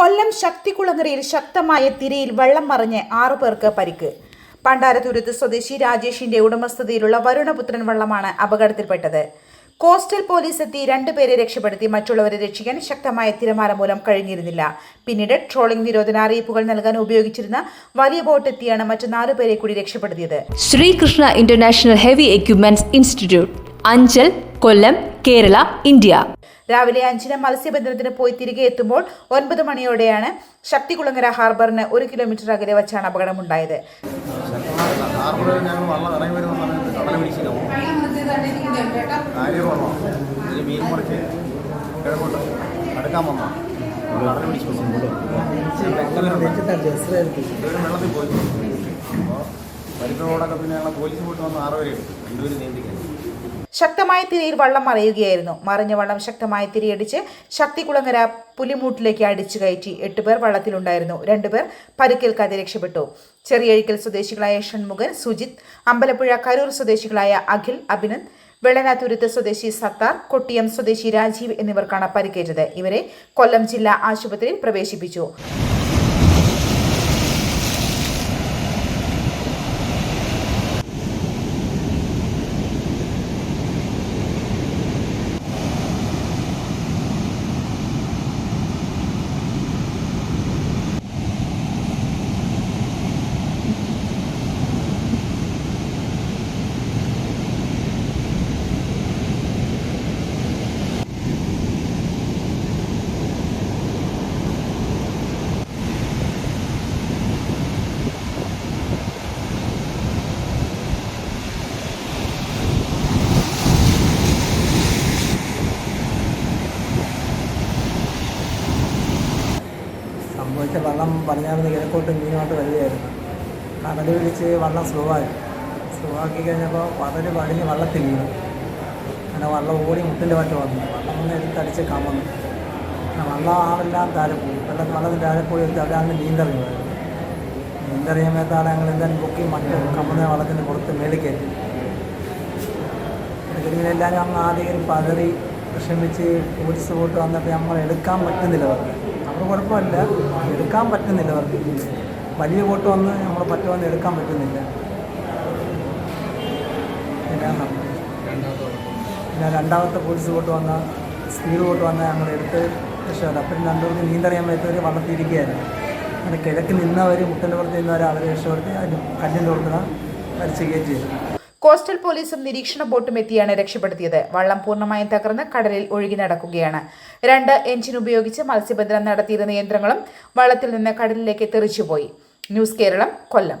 കൊല്ലം ശക്തികുളങ്ങരയിൽ ശക്തമായ തിരയിൽ വെള്ളം മറിഞ്ഞ് ആറു പേർക്ക് പരിക്ക്. പണ്ടാരത്തുരുത്ത് സ്വദേശി രാജേഷിന്റെ ഉടമസ്ഥതയിലുള്ള വരുണപുത്രൻ വള്ളമാണ് അപകടത്തിൽപ്പെട്ടത്. കോസ്റ്റൽ പോലീസ് എത്തി രണ്ടുപേരെ രക്ഷപ്പെടുത്തി മറ്റുള്ളവരെ രക്ഷിക്കാൻ ശക്തമായ തിരമാല മൂലം കഴിഞ്ഞിരുന്നില്ല. പിന്നീട് ട്രോളിംഗ് നിരോധന അറിയിപ്പുകൾ നൽകാൻ ഉപയോഗിച്ചിരുന്ന വലിയ ബോട്ട് എത്തിയാണ് മറ്റു നാലുപേരെ കൂടി രക്ഷപ്പെടുത്തിയത്. Sreekrishna international heavy equipments institute Anchal Kollam Kerala India. രാവിലെ അഞ്ചിന് മത്സ്യബന്ധനത്തിന് പോയി തിരികെ എത്തുമ്പോൾ ഒൻപത് മണിയോടെയാണ് ശക്തികുളങ്ങര ഹാർബറിന് ഒരു കിലോമീറ്റർ അകലെ വച്ചാണ് അപകടമുണ്ടായത്. അടുക്കാൻ വന്ന കടല പിടിച്ചു വെള്ളത്തിൽ പോയി അപ്പോൾ പിന്നെ ഞങ്ങൾ പോലീസ് പോയിട്ട് വന്ന്. ആറ് വരെ എടുത്തു രണ്ടുപേരും നീന്തിക്കാൻ ശക്തമായ തിരയിൽ വള്ളം മറയുകയായിരുന്നു. മറിഞ്ഞ വള്ളം ശക്തമായ തിരയടിച്ച് ശക്തികുളങ്ങര പുലിമൂട്ടിലേക്ക് അടിച്ചു കയറ്റി എട്ടുപേർ വള്ളത്തിലുണ്ടായിരുന്നു. രണ്ടുപേർ പരുക്കേൽക്കാതെ രക്ഷപ്പെട്ടു. ചെറിയഴിക്കൽ സ്വദേശികളായ ഷൺമുഖൻ സുജിത് അമ്പലപ്പുഴ കരൂർ സ്വദേശികളായ അഖിൽ അഭിനന്ദ് വെള്ളനാതുരുത്ത് സ്വദേശി സത്താർ കൊട്ടിയം സ്വദേശി രാജീവ് എന്നിവർക്കാണ് പരിക്കേറ്റത്. ഇവരെ കൊല്ലം ജില്ലാ ആശുപത്രിയിൽ പ്രവേശിപ്പിച്ചു. വള്ളം പടിഞ്ഞാറ് കിഴക്കോട്ട് മീനുമായിട്ട് വരികയായിരുന്നു. കടൽ പിടിച്ച് വള്ളം സ്ലോ ആയി സ്ലോ ആക്കി കഴിഞ്ഞപ്പോൾ വളരെ പടിഞ്ഞ് വള്ളത്തിൽ വീണു അങ്ങനെ വള്ളം ഓടി മുട്ടിന്റെ പറ്റ വന്നു വള്ളം ഒന്ന് എടുത്തടിച്ച് കമന്നു. വള്ളം ആളെല്ലാം താഴെ പോയി. വെള്ളം വള്ളത്തിൽ താഴെ പോയി എടുത്ത് അവിടെ നീന്തറിഞ്ഞു. നീന്തറിയുമായിരുന്നു നീന്തറിയുമ്പോഴത്താണ് ഞങ്ങൾ എന്തായാലും പൊക്കി മറ്റു കമ്മുന്ന വള്ളത്തിന്റെ പുറത്ത് മേളിൽ കയറ്റി. ഇതിനെല്ലാം ഞങ്ങൾ ആദ്യം പതറി വിഷമിച്ച് ടൂറിസ്റ്റ് പോയിട്ട് വന്നിട്ട് നമ്മൾ എടുക്കാൻ പറ്റുന്നില്ല അവർക്ക് നമ്മൾ കുഴപ്പമില്ല. എടുക്കാൻ പറ്റുന്നില്ല അവർക്ക്. വലിയ ബോട്ട് വന്ന് നമ്മൾ പറ്റുമെന്ന് എടുക്കാൻ പറ്റുന്നില്ല. പിന്നെ രണ്ടാമത്തെ പോലീസ് ബോട്ട് വന്ന സ്പീഡ് ബോട്ട് വന്ന ഞങ്ങൾ എടുത്ത് രക്ഷപ്പെട്ടു അപ്പം രണ്ടുപേർക്ക് നീന്തറിയാൻ പറ്റവർ വളർത്തിയിരിക്കുകയായിരുന്നു അങ്ങനെ കിഴക്ക് നിന്നവർ മുട്ടന്റെ പുറത്ത് നിന്നവർ അവരെ രക്ഷപ്പെടുത്തി അതിന് കല്ലിന്റെ കൊടുക്കുന്ന വലിച്ച് കയറ്റി. കോസ്റ്റൽ പോലീസും നിരീക്ഷണ ബോട്ടും എത്തിയാണ് രക്ഷപ്പെടുത്തിയത്. വള്ളം പൂർണമായും തകർന്ന് കടലിൽ ഒഴുകി നടക്കുകയാണ്. രണ്ട് എഞ്ചിൻ ഉപയോഗിച്ച് മത്സ്യബന്ധനം നടത്തിയിരുന്ന യന്ത്രങ്ങളും വള്ളത്തിൽ നിന്ന് കടലിലേക്ക് തെറിച്ചുപോയി. News Keralam Kollam.